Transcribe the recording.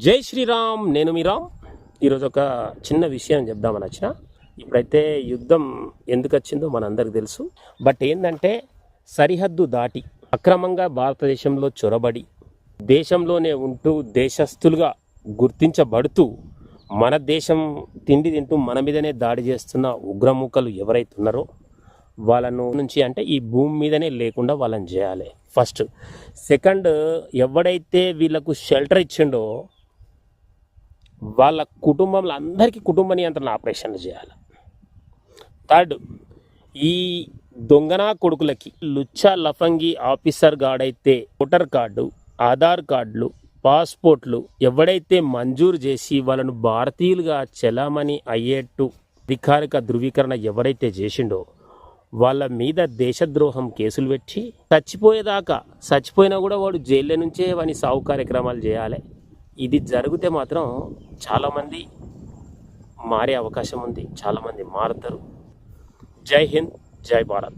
జై శ్రీరామ్ నేను మీ రామ్. ఈరోజు ఒక చిన్న విషయం చెప్దామని వచ్చిన. ఇప్పుడైతే యుద్ధం ఎందుకు వచ్చిందో మనందరికి తెలుసు. బట్ ఏంటంటే సరిహద్దు దాటి అక్రమంగా భారతదేశంలో చొరబడి దేశంలోనే ఉంటూ దేశస్థులుగా గుర్తించబడుతూ మన దేశం తిండి తింటూ మన మీదనే దాడి చేస్తున్న ఉగ్రముఖలు ఎవరైతే ఉన్నారో వాళ్ళను నుంచి అంటే ఈ భూమి మీదనే లేకుండా వాళ్ళని చేయాలి. ఫస్ట్. సెకండ్ ఎవడైతే వీళ్ళకు షెల్టర్ ఇచ్చిండో వాళ్ళ కుటుంబంలో అందరికీ కుటుంబ నియంత్రణ ఆపరేషన్లు చేయాలి. థర్డ్ ఈ దొంగనా కొడుకులకి లుచ్చా లఫంగి ఆఫీసర్ గాడైతే ఓటర్ కార్డు ఆధార్ కార్డులు పాస్పోర్ట్లు ఎవడైతే మంజూరు చేసి వాళ్ళను భారతీయులుగా చెలామణి అయ్యేట్టు అధికారిక ధృవీకరణ ఎవరైతే చేసిండో వాళ్ళ మీద దేశద్రోహం కేసులు పెట్టి చచ్చిపోయేదాకా చచ్చిపోయినా కూడా వాడు జైల్లో నుంచే వాని సాగు కార్యక్రమాలు చేయాలి. ఇది జరిగితే మాత్రం చాలామంది మారే అవకాశం ఉంది చాలామంది మారుతారు. జై హింద్ జై భారత్.